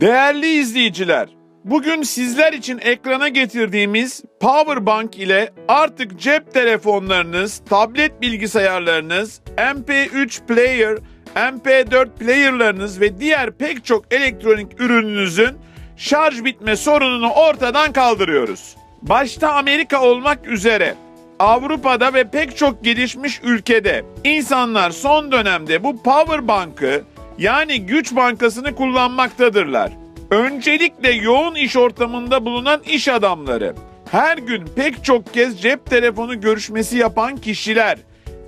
Değerli izleyiciler, bugün sizler için ekrana getirdiğimiz Powerbank ile artık cep telefonlarınız, tablet bilgisayarlarınız, MP3 player, MP4 player'larınız ve diğer pek çok elektronik ürününüzün şarj bitme sorununu ortadan kaldırıyoruz. Başta Amerika olmak üzere Avrupa'da ve pek çok gelişmiş ülkede insanlar son dönemde bu power bank'ı yani güç bankasını kullanmaktadırlar. Öncelikle yoğun iş ortamında bulunan iş adamları, her gün pek çok kez cep telefonu görüşmesi yapan kişiler,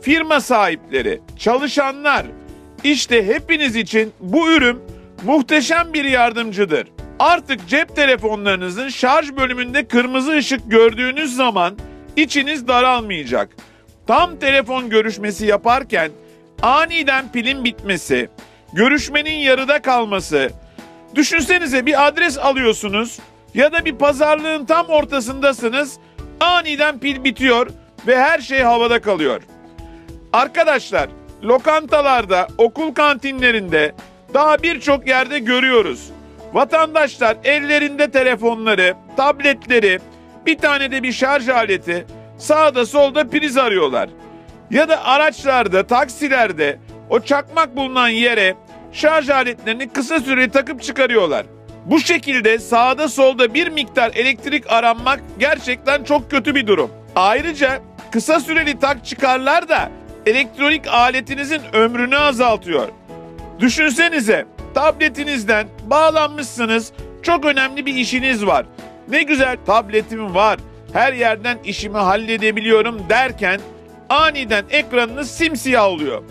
firma sahipleri, çalışanlar, işte hepiniz için bu ürün muhteşem bir yardımcıdır. Artık cep telefonlarınızın şarj bölümünde kırmızı ışık gördüğünüz zaman içiniz daralmayacak. Tam telefon görüşmesi yaparken aniden pilin bitmesi, görüşmenin yarıda kalması, düşünsenize bir adres alıyorsunuz ya da bir pazarlığın tam ortasındasınız, aniden pil bitiyor ve her şey havada kalıyor. Arkadaşlar, lokantalarda, okul kantinlerinde daha birçok yerde görüyoruz. Vatandaşlar ellerinde telefonları, tabletleri, bir tane de bir şarj aleti, sağda solda priz arıyorlar. Ya da araçlarda, taksilerde o çakmak bulunan yere şarj aletlerini kısa süreli takıp çıkarıyorlar. Bu şekilde sağda solda bir miktar elektrik aranmak gerçekten çok kötü bir durum. Ayrıca kısa süreli tak çıkarlar da elektronik aletinizin ömrünü azaltıyor. Düşünsenize tabletinizden bağlanmışsınız çok önemli bir işiniz var. Ne güzel tabletim var her yerden işimi halledebiliyorum derken aniden ekranınız simsiyah oluyor.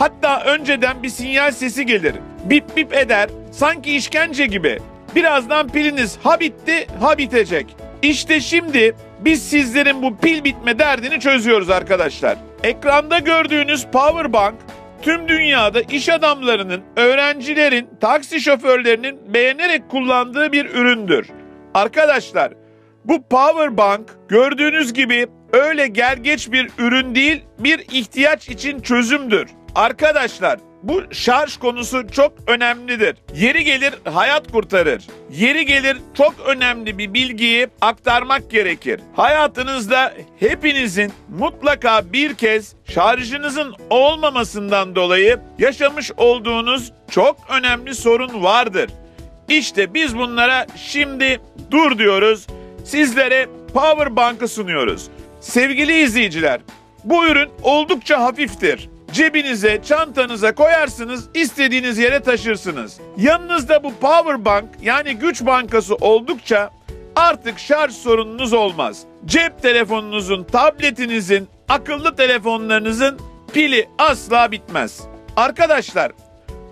Hatta önceden bir sinyal sesi gelir. Bip bip eder. Sanki işkence gibi. Birazdan piliniz ha bitti ha bitecek. İşte şimdi biz sizlerin bu pil bitme derdini çözüyoruz arkadaşlar. Ekranda gördüğünüz powerbank tüm dünyada iş adamlarının, öğrencilerin, taksi şoförlerinin beğenerek kullandığı bir üründür. Arkadaşlar bu power bank gördüğünüz gibi öyle gergeç bir ürün değil bir ihtiyaç için çözümdür. Arkadaşlar bu şarj konusu çok önemlidir. Yeri gelir hayat kurtarır. Yeri gelir çok önemli bir bilgiyi aktarmak gerekir. Hayatınızda hepinizin mutlaka bir kez şarjınızın olmamasından dolayı yaşamış olduğunuz çok önemli sorun vardır. İşte biz bunlara şimdi dur diyoruz. Sizlere Power Bank'ı sunuyoruz. Sevgili izleyiciler, bu ürün oldukça hafiftir. Cebinize, çantanıza koyarsınız, istediğiniz yere taşırsınız. Yanınızda bu Power Bank yani güç bankası oldukça artık şarj sorununuz olmaz. Cep telefonunuzun, tabletinizin, akıllı telefonlarınızın pili asla bitmez. Arkadaşlar,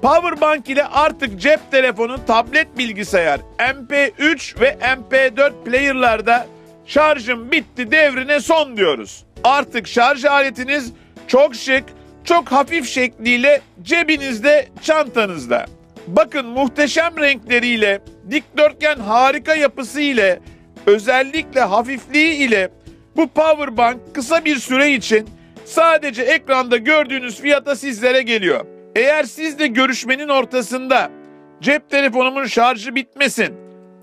Powerbank ile artık cep telefonu, tablet bilgisayar, MP3 ve MP4 player'larda şarjım bitti devrine son diyoruz. Artık şarj aletiniz çok şık, çok hafif şekliyle cebinizde, çantanızda. Bakın muhteşem renkleriyle, dikdörtgen harika yapısı ile, özellikle hafifliği ile bu Powerbank kısa bir süre için sadece ekranda gördüğünüz fiyata sizlere geliyor. Eğer siz de görüşmenin ortasında cep telefonumun şarjı bitmesin,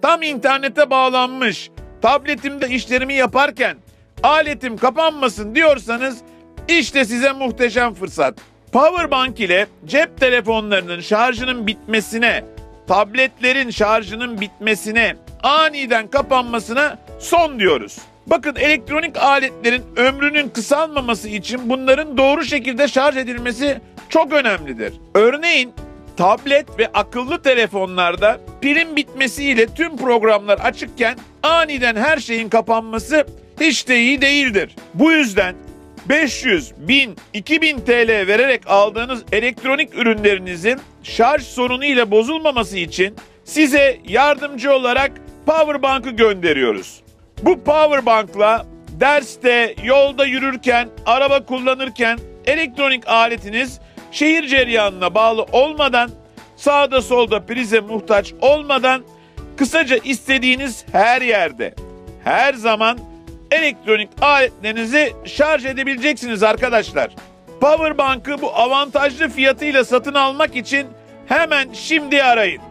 tam internete bağlanmış, tabletimde işlerimi yaparken aletim kapanmasın diyorsanız işte size muhteşem fırsat. Powerbank ile cep telefonlarının şarjının bitmesine, tabletlerin şarjının bitmesine, aniden kapanmasına son diyoruz. Bakın elektronik aletlerin ömrünün kısalmaması için bunların doğru şekilde şarj edilmesi çok önemlidir. Örneğin tablet ve akıllı telefonlarda pilin bitmesiyle tüm programlar açıkken aniden her şeyin kapanması hiç de iyi değildir. Bu yüzden 500, 1000, 2000 TL vererek aldığınız elektronik ürünlerinizin şarj sorunu ile bozulmaması için size yardımcı olarak Powerbank'ı gönderiyoruz. Bu Powerbank'la derste, yolda yürürken, araba kullanırken elektronik aletiniz şehir cereyanına bağlı olmadan, sağda solda prize muhtaç olmadan kısaca istediğiniz her yerde, her zaman elektronik aletlerinizi şarj edebileceksiniz arkadaşlar. Powerbank'ı bu avantajlı fiyatıyla satın almak için hemen şimdi arayın.